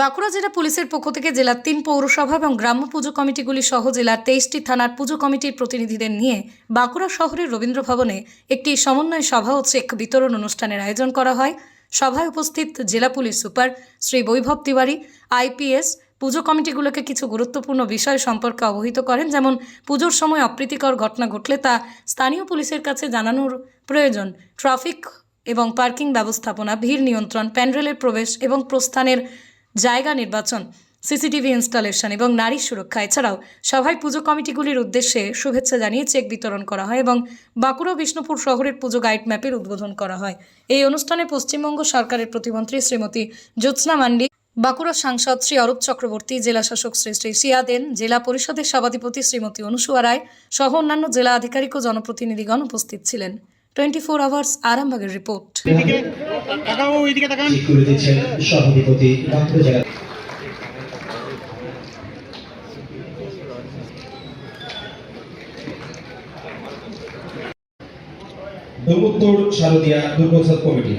বাঁকুড়া জেলা পুলিশের পক্ষ থেকে জেলার তিন পৌরসভা এবং গ্রাম্য পুজো কমিটিগুলি সহ জেলার তেইশটি থানার পুজো কমিটির প্রতিনিধিদের নিয়ে বাঁকুড়া শহরের রবীন্দ্র ভবনে একটি সমন্বয় সভা ও চেক বিতরণ অনুষ্ঠানের আয়োজন করা হয়। সভায় উপস্থিত জেলা police super Shri Vaibhav Tiwari, IPS পুজো কমিটিগুলোকে কিছু গুরুত্বপূর্ণ বিষয় সম্পর্কে অবহিত করেন, যেমন পুজোর সময় অপ্রীতিকর ঘটনা ঘটলে তা স্থানীয় পুলিশের কাছে জানানোর প্রয়োজন, ট্রাফিক এবং পার্কিং ব্যবস্থাপনা, ভিড় নিয়ন্ত্রণ, প্যান্ডেলের প্রবেশ এবং প্রস্থানের জায়গা নির্বাচন, সিসিটিভি ইনস্টলেশন এবং নারী সুরক্ষা। এছাড়াও সভায় পুজো কমিটিগুলির উদ্দেশ্যে শুভেচ্ছা জানিয়ে চেক বিতরণ করা হয় এবং বাঁকুড়া বিষ্ণুপুর শহরের পুজো গাইড ম্যাপের উদ্বোধন করা হয়। এই অনুষ্ঠানে পশ্চিমবঙ্গ সরকারের প্রতিমন্ত্রী শ্রীমতী জ্যোৎস্না মান্ডি, বাঁকুড়া সাংসদ শ্রী অরূপ চক্রবর্তী, জেলা শাসক শ্রী শ্রী সিয়াদেন জেলা পরিষদের সভাধিপতি শ্রীমতী অনুসুয়া রায় সহ অন্যান্য জেলা আধিকারিক ও জনপ্রতিনিধিগণ উপস্থিত ছিলেন। টোয়েন্টি ফোর আওয়ার্স আরামবাগের রিপোর্ট। ডোমুত্তর শারদিয়া দুর্গোৎসব কমিটি।